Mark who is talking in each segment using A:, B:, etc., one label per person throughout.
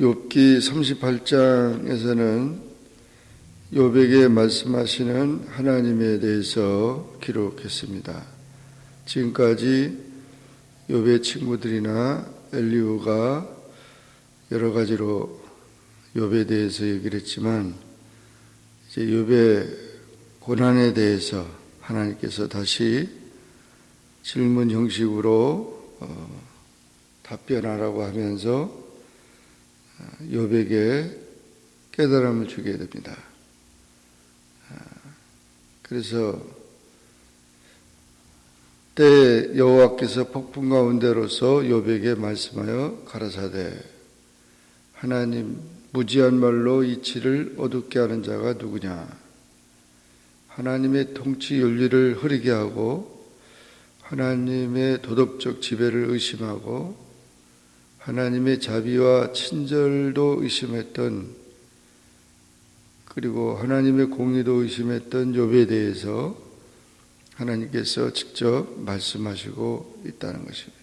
A: 욥기 38장에서는 욥에게 말씀하시는 하나님에 대해서 기록했습니다. 지금까지 욥의 친구들이나 엘리우가 여러 가지로 욥에 대해서 얘기를 했지만 이제 욥의 고난에 대해서 하나님께서 다시 질문 형식으로 어, 답변하라고 하면서 욥에게 깨달음을 주게 됩니다. 아, 그래서 때 여호와께서 폭풍 가운데로서 욥에게 말씀하여 가라사대 하나님 무지한 말로 이치를 어둡게 하는 자가 누구냐 하나님의 통치 윤리를 흐리게 하고 하나님의 도덕적 지배를 의심하고 하나님의 자비와 친절도 의심했던 그리고 하나님의 공의도 의심했던 욥에 대해서 하나님께서 직접 말씀하시고 있다는 것입니다.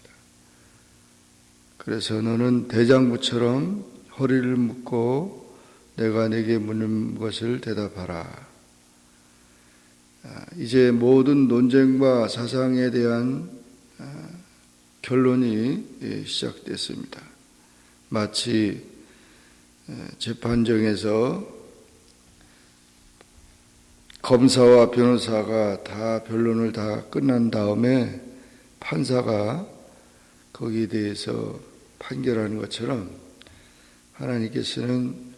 A: 그래서 너는 대장부처럼 허리를 묶고 내가 내게 묻는 것을 대답하라. 아, 이제 모든 논쟁과 사상에 대한 아, 결론이 예, 시작됐습니다. 마치 재판정에서 검사와 변호사가 다 변론을 다 끝난 다음에 판사가 거기에 대해서 판결하는 것처럼 하나님께서는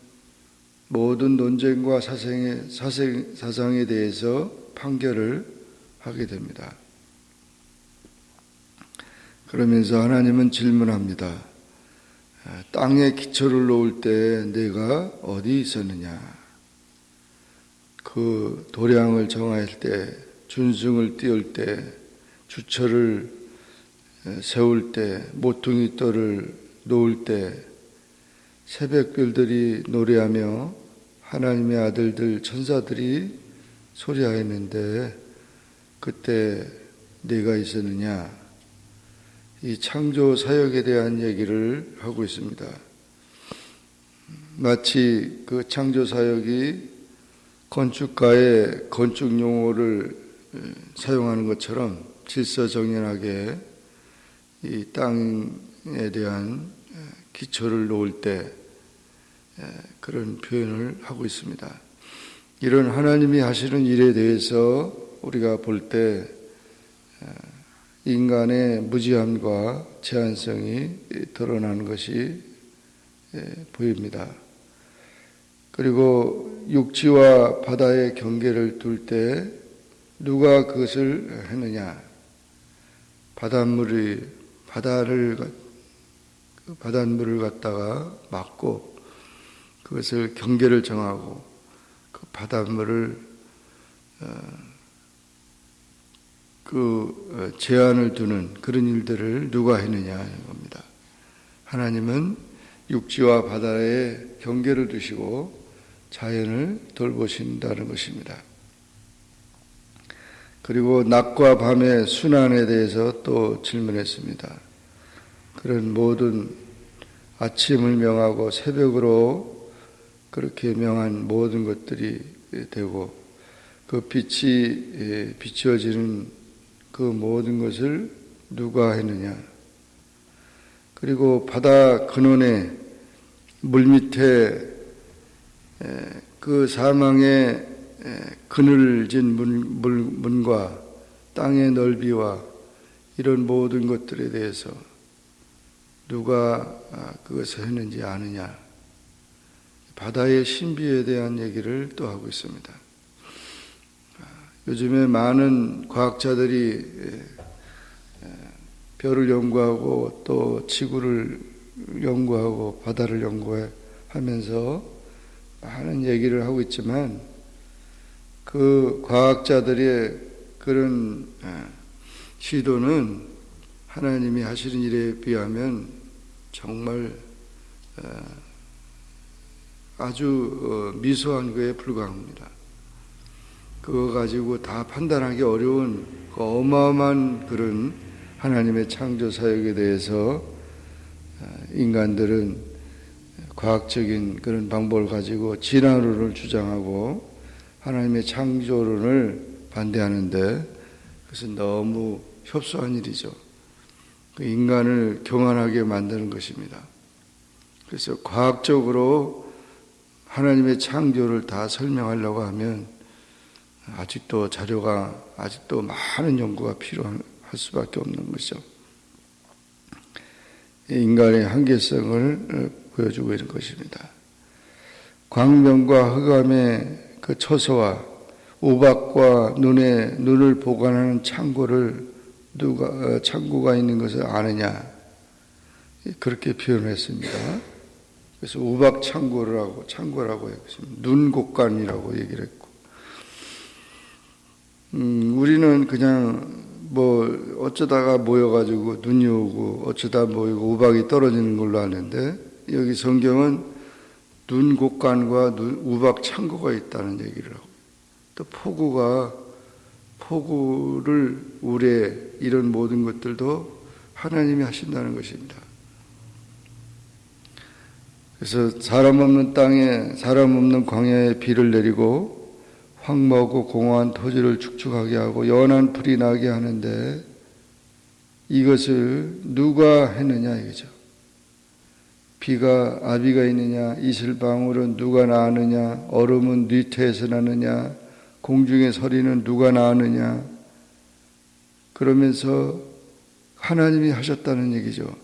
A: 모든 논쟁과 사상에, 사생, 사상에 대해서 판결을 하게 됩니다. 그러면서 하나님은 질문합니다. 아, 땅에 기초를 놓을 때 내가 어디 있었느냐? 그 도량을 정할 때, 준승을 띄울 때, 주처를 세울 때, 모퉁이 돌을 놓을 때, 새벽별들이 노래하며 하나님의 아들들 천사들이 소리하였는데 그때 네가 있었느냐? 이 창조 사역에 대한 얘기를 하고 있습니다. 마치 그 창조 사역이 건축가의 건축 용어를 사용하는 것처럼 질서정연하게 이 땅에 대한 기초를 놓을 때 그런 표현을 하고 있습니다. 이런 하나님이 하시는 일에 대해서 우리가 볼때 인간의 무지함과 제한성이 드러나는 것이 보입니다. 그리고 육지와 바다의 경계를 둘 때 누가 그것을 했느냐? 바닷물이 바다를 그 바닷물을 갖다가 막고 그것을 경계를 정하고 그 바닷물을 그 제한을 두는 그런 일들을 누가 했느냐 하는 겁니다. 하나님은 육지와 바다의 경계를 두시고 자연을 돌보신다는 것입니다. 그리고 낮과 밤의 순환에 대해서 또 질문했습니다. 그런 모든 아침을 명하고 새벽으로 그렇게 명한 모든 것들이 되고 그 빛이 비추어지는 그 모든 것을 누가 했느냐. 그리고 바다 근원에 물 밑에 그 사망의 그늘진 문과 땅의 넓이와 이런 모든 것들에 대해서 누가 아, 그것을 했는지 아느냐. 바다의 신비에 대한 얘기를 또 하고 있습니다. 아, 요즘에 많은 과학자들이 별을 연구하고 또 지구를 연구하고 바다를 연구하면서 많은 얘기를 하고 있지만 그 과학자들의 그런 시도는 하나님이 하시는 일에 비하면 정말 아주 어, 미소한 거에 불과합니다. 그거 가지고 다 판단하기 어려운 그 어마어마한 그런 하나님의 창조 사역에 대해서 인간들은 과학적인 그런 방법을 가지고 진화론을 주장하고 하나님의 창조론을 반대하는데 그것은 너무 협소한 일이죠. 그 인간을 교만하게 만드는 것입니다. 그래서 과학적으로 하나님의 창조를 다 설명하려고 하면 아직도 자료가 아직도 많은 연구가 필요할 수밖에 없는 것이죠. 인간의 한계성을 보여주고 있는 것입니다. 광명과 흑암의 그 처소와 우박과 눈에 눈을 보관하는 창고를 누가 어, 창고가 있는 것을 아느냐 그렇게 표현했습니다. 그래서 우박 창고라고 창고라고 했습니다. 눈 곡간이라고 얘기를 했고, 음, 우리는 그냥 뭐 어쩌다가 모여가지고 눈이 오고 어쩌다 모이고 우박이 떨어지는 걸로 아는데 여기 성경은 눈 곡간과 눈, 우박 창고가 있다는 얘기를 하고 또 폭우가 폭우를 우레 이런 모든 것들도 하나님이 하신다는 것입니다. 그래서 사람 없는 땅에 사람 없는 광야에 비를 내리고 황무하고 공허한 토지를 축축하게 하고 연한 풀이 나게 하는데 이것을 누가 했느냐 이거죠. 비가 아비가 있느냐 이슬방울은 누가 나느냐 얼음은 뉘태에서 나느냐 공중의 서리는 누가 나느냐 그러면서 하나님이 하셨다는 얘기죠.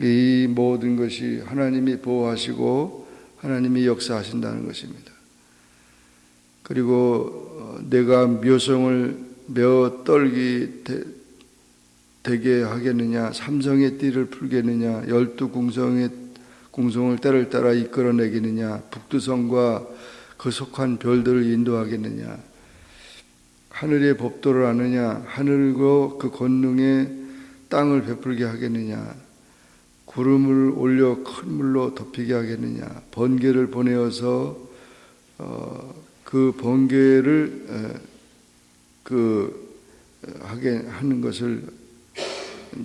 A: 이 모든 것이 하나님이 보호하시고 하나님이 역사하신다는 것입니다. 그리고 내가 묘성을 몇 떨기 되게 하겠느냐, 삼성의 띠를 풀겠느냐, 열두 궁성의 궁성을 때를 따라 이끌어내겠느냐, 북두성과 그 속한 별들을 인도하겠느냐, 하늘의 법도를 아느냐, 하늘과 그 권능에 땅을 베풀게 하겠느냐, 구름을 올려 큰 물로 덮이게 하겠느냐, 번개를 보내어서 어, 그 번개를 그 하게 하는 것을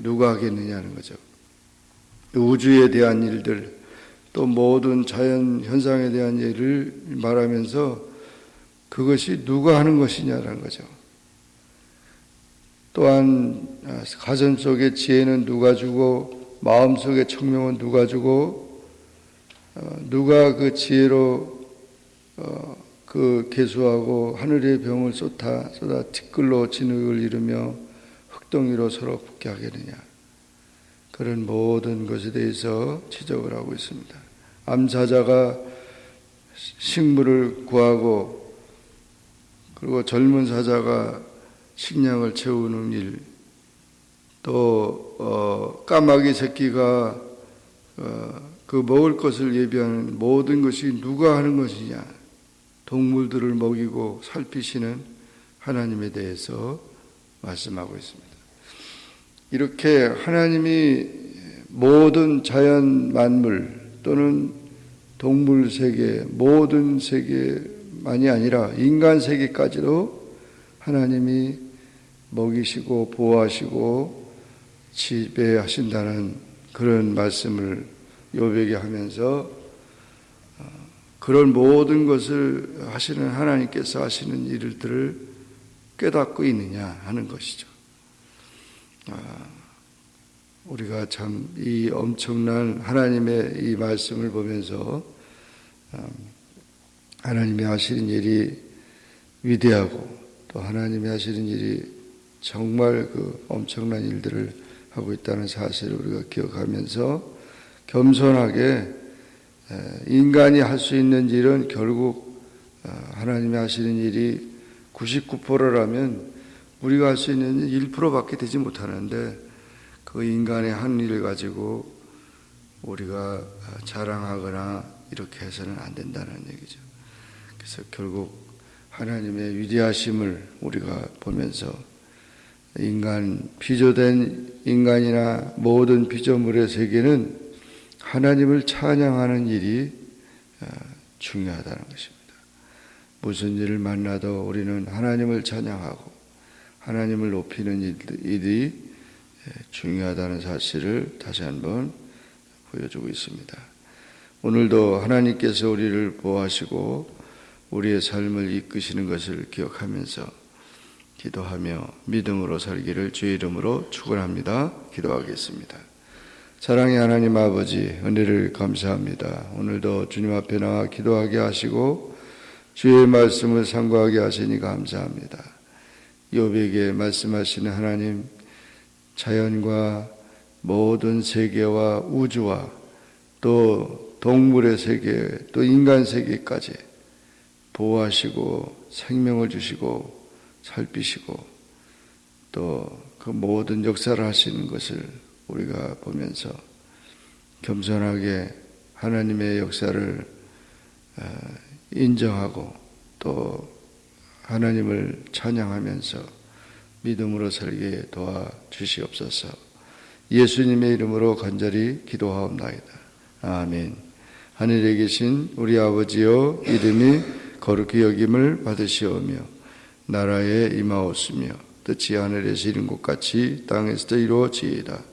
A: 누가 하겠느냐는 거죠. 우주에 대한 일들 또 모든 자연 현상에 대한 일을 말하면서 그것이 누가 하는 것이냐라는 거죠. 또한 가슴 속의 지혜는 누가 주고 마음 속의 청명은 누가 주고 어, 누가 그 지혜로 어, 그 개수하고 하늘의 병을 쏟아 쏟아 티끌로 진흙을 이루며 흙덩이로 서로 붙게 하겠느냐 그런 모든 것에 대해서 지적을 하고 있습니다. 암사자가 식물을 구하고 그리고 젊은 사자가 식량을 채우는 일, 또 어, 까마귀 새끼가 어, 그 먹을 것을 예비하는 모든 것이 누가 하는 것이냐? 동물들을 먹이고 살피시는 하나님에 대해서 말씀하고 있습니다. 이렇게 하나님이 모든 자연 만물 또는 동물 세계, 모든 세계만이 아니라 인간 세계까지도 하나님이 먹이시고 보호하시고 지배하신다는 그런 말씀을 요백에 하면서 어, 그런 모든 것을 하시는 하나님께서 하시는 일들을 깨닫고 있느냐 하는 것이죠. 아, 우리가 참 이 엄청난 하나님의 이 말씀을 보면서 어, 하나님이 하시는 일이 위대하고 또 하나님이 하시는 일이 정말 그 엄청난 일들을 하고 있다는 사실을 우리가 기억하면서 겸손하게 인간이 할 수 있는 일은 결국 어, 하나님이 하시는 일이 99%라면 우리가 할 수 있는 1%밖에 되지 못하는데 그 인간의 한 일을 가지고 우리가 자랑하거나 이렇게 해서는 안 된다는 얘기죠. 그래서 결국 하나님의 위대하심을 우리가 보면서 인간 피조된 인간이나 모든 피조물의 세계는 하나님을 찬양하는 일이 어, 중요하다는 것입니다. 무슨 일을 만나도 우리는 하나님을 찬양하고 하나님을 높이는 일이 중요하다는 사실을 다시 한번 보여주고 있습니다. 오늘도 하나님께서 우리를 보호하시고 우리의 삶을 이끄시는 것을 기억하면서 기도하며 믿음으로 살기를 주의 이름으로 축원합니다. 기도하겠습니다. 사랑의 하나님 아버지 은혜를 감사합니다. 오늘도 주님 앞에 나와 기도하게 하시고 주의 말씀을 상고하게 하시니 감사합니다. 욥에게 말씀하시는 하나님 자연과 모든 세계와 우주와 또 동물의 세계 또 인간 세계까지 보호하시고 생명을 주시고 살피시고 또 그 모든 역사를 하시는 것을 우리가 보면서 겸손하게 하나님의 역사를 어, 인정하고 또 하나님을 찬양하면서 믿음으로 살게 도와 주시옵소서. 예수님의 이름으로 간절히 기도하옵나이다. 아멘. 하늘에 계신 우리 아버지여 이름이 거룩히 여김을 받으시오며 나라에 임하옵으며 뜻이 하늘에서 이룬 것 같이 땅에서도 이루어지이다.